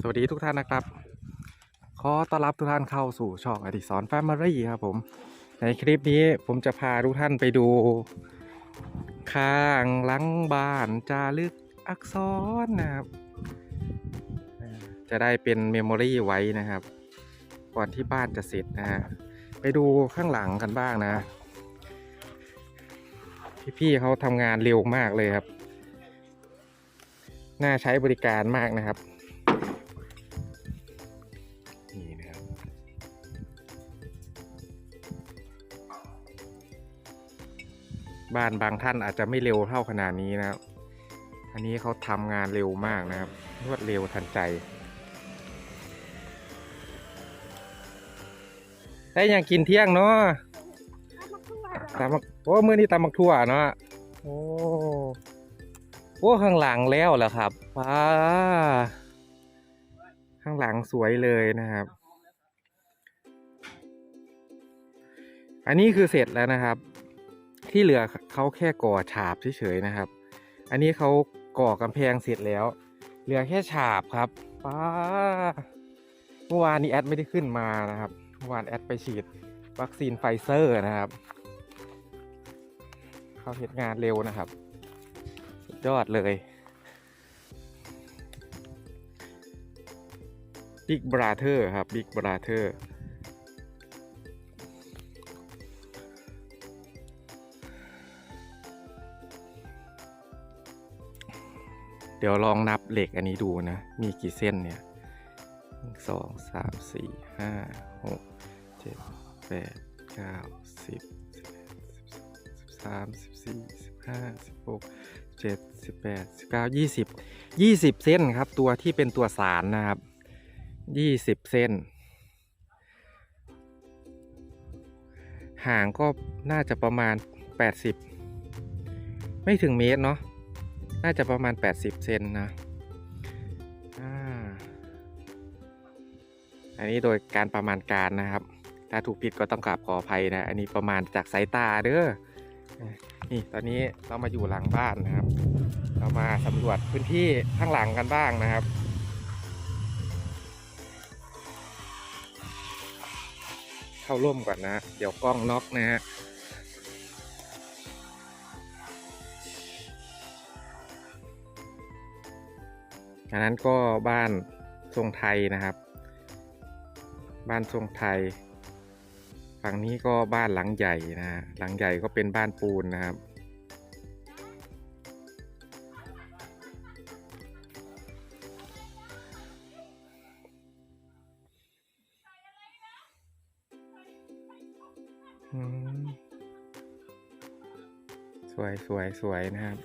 สวัสดีทุกท่านนะครับ ขอต้อนรับทุกท่านเข้าสู่ช่องอดิสรแฟมิลี่ครับผม ในคลิปนี้ผมจะพาทุกท่านไปดู ข้างหลังบ้านจารึกอักษรนะครับ จะได้เป็นเมมโมรีไว้นะครับ ก่อนที่บ้านจะเสร็จนะฮะ ไปดูข้างหลังกันบ้างนะ พี่ๆเขาทำงานเร็วมากเลยครับ น่าใช้บริการมากนะครับ นี่นะครับบ้านบางท่านอาจจะไม่เร็วเท่าขนาดนี้นะครับ อันนี้เขาทำงานเร็วมากนะครับ รวดเร็วทันใจ ได้ยังกินเที่ยงเนาะตำมักโอ้มื้อนี้ตำมักทั่วเนาะ โอ้ โอ้ข้างหลังแล้วเหรอครับว้า ข้างหลังสวยเลยนะครับ อันนี้คือเสร็จแล้วนะครับ ที่เหลือเขาแค่ก่อฉาบเฉยๆนะครับ อันนี้เขาก่อกำแพงเสร็จแล้ว เหลือแค่ฉาบครับป้าเมื่อวานนี้แอดไม่ได้ขึ้นมานะครับเมื่อวานแอดไปฉีดวัคซีนไฟเซอร์นะครับเขาเห็นงานเร็วนะครับ สุดยอดเลย Big Brother ครับ Big Brother เดี๋ยวลองนับเหล็กอันนี้ดูนะ มีกี่เส้นเนี่ยสองสามสี่ห้าหกเจ็ดแปดเก้าสิบสิบเอ็ดสิบสองสิบสามสิบสี่สิบห้าสิบหกเจ็ดสิบแปดสิบเก้ายี่สิบยี่สิบเส้นครับ ตัวที่เป็นตัวสารนะครับ ยี่สิบเส้น ห่างก็น่าจะประมาณแปดสิบไม่ถึงเมตรเนาะน่าจะประมาณ80เซนนะอ่าอันนี้โดยการประมาณการนะครับ ถ้าถูกผิดก็ต้องกราบขออภัยนะ อันนี้ประมาณจากสายตาเด้อ นี่ตอนนี้เรามาอยู่หลังบ้านนะครับ เรามาสำรวจพื้นที่ข้างหลังกันบ้างนะครับ เข้าร่วมก่อนนะ เดี๋ยวกล้องน็อกนะฮะอันนั้นก็บ้านทรงไทยนะครับ บ้านทรงไทย ฝั่งนี้ก็บ้านหลังใหญ่นะฮะหลังใหญ่ก็เป็นบ้านปูนนะครับ สวยสวยสวยนะครับ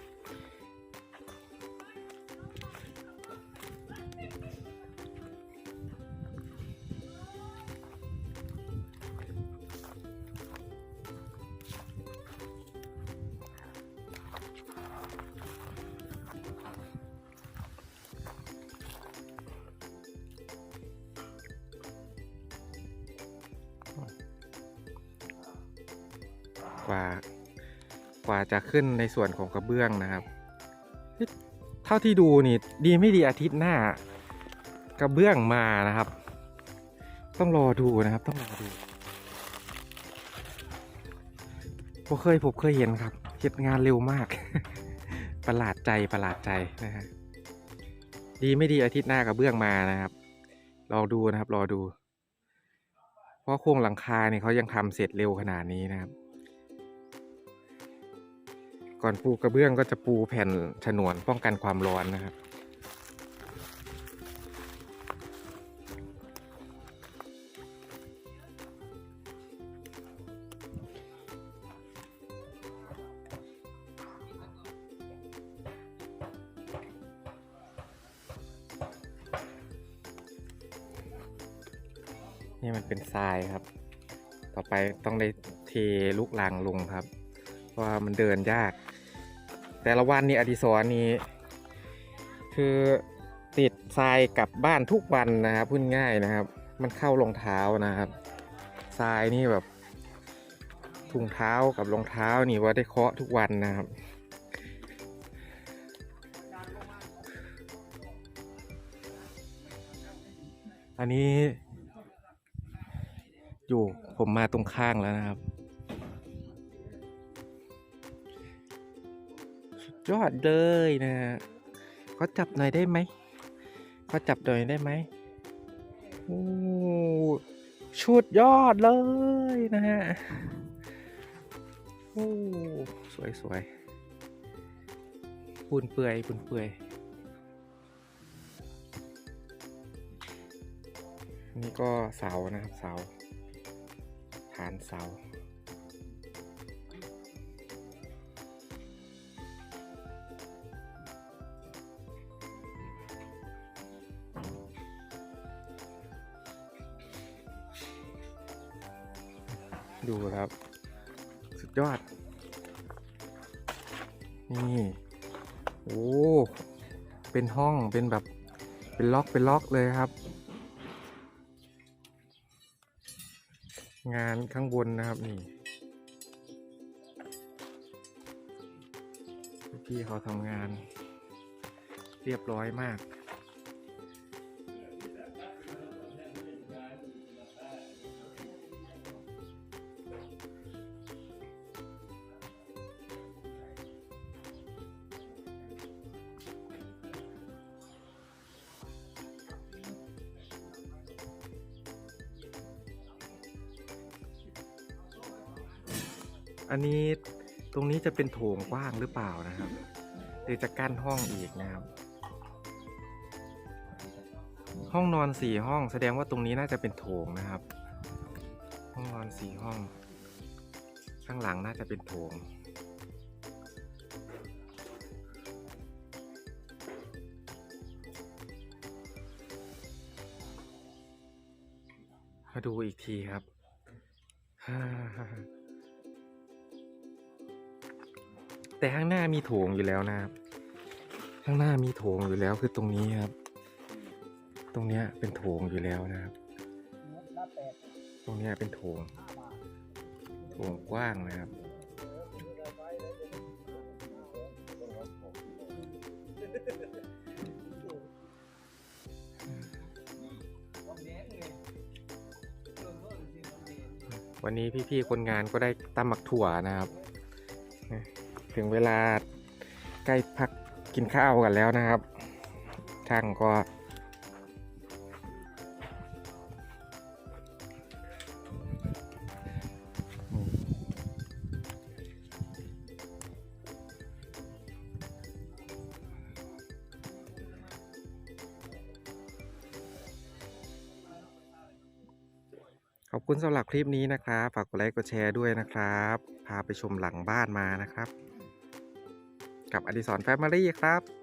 กว่ากว่าจะขึ้นในส่วนของกระเบื้องนะครับ เท่าที่ดูนี่ดีไม่ดีอาทิตย์หน้ากระเบื้องมานะครับ ต้องรอดูนะครับ ต้องรอดูผมเคยผมเคยเห็นครับเห็ดงานเร็วมาก ประหลาดใจประหลาดใจนะฮะดีไม่ดีอาทิตย์หน้ากระเบื้องมานะครับ รอดูนะครับ รอดู เพราะโครงหลังคาเนี่ยเขายังทำเสร็จเร็วขนาดนี้นะครับ ก่อนปูกระเบื้องก็จะปูแผ่นฉนวนป้องกันความร้อนนะครับนี่มันเป็นทรายครับ ต่อไปต้องได้เทลูกลังลงครับ เพราะว่ามันเดินยาก แต่ละวันนี่อดิศรนี่คือติดทรายกลับบ้านทุกวันนะครับพูดง่ายนะครับ มันเข้ารองเท้านะครับทรายนี่แบบถุงเท้ากับรองเท้านี่ว่าได้เคาะทุกวันนะครับอันนี้ อยู่ผมมาตรงข้างแล้วนะครับ ยอดเลยนะเขาจับหน่อยได้ไหมเขาจับหน่อยได้ไหมโอ้ชุดยอดเลยนะฮะโอ้สวยสวยปูนเปื่อยปูนเปื่อยนี่ก็เสานะครับเสาฐานเสา ดูครับ สุดยอด นี่ โอ้ เป็นห้องเป็นแบบ เป็นล็อกเป็นล็อกเลยครับ งานข้างบนนะครับนี่พี่เขาทำงานเรียบร้อยมาก อันนี้ตรงนี้จะเป็นโถงกว้างหรือเปล่านะครับหรือจะกั้นห้องอีกนะครับ ห้องนอนสี่ห้องแสดงว่าตรงนี้น่าจะเป็นโถงนะครับ ห้องนอนสี่ห้อง ข้างหลังน่าจะเป็นโถงมาดูอีกทีครับ แต่ข้างหน้ามีโถงอยู่แล้วนะครับ ข้างหน้ามีโถงอยู่แล้วคือตรงนี้ครับ ตรงเนี้ยเป็นโถงอยู่แล้วนะครับ ตรงเนี้ยเป็นโถง โถงกว้างนะครับวันนี้พี่ๆคนงานก็ได้ตำหมักถั่วนะครับ ถึงเวลาใกล้พักกินข้าวกันแล้วนะครับช่างก็ ขอบคุณสำหรับคลิปนี้นะครับ ฝากกดไลค์กดแชร์ด้วยนะครับ พาไปชมหลังบ้านมานะครับ กับอดิสรแฟมิลี่ครับ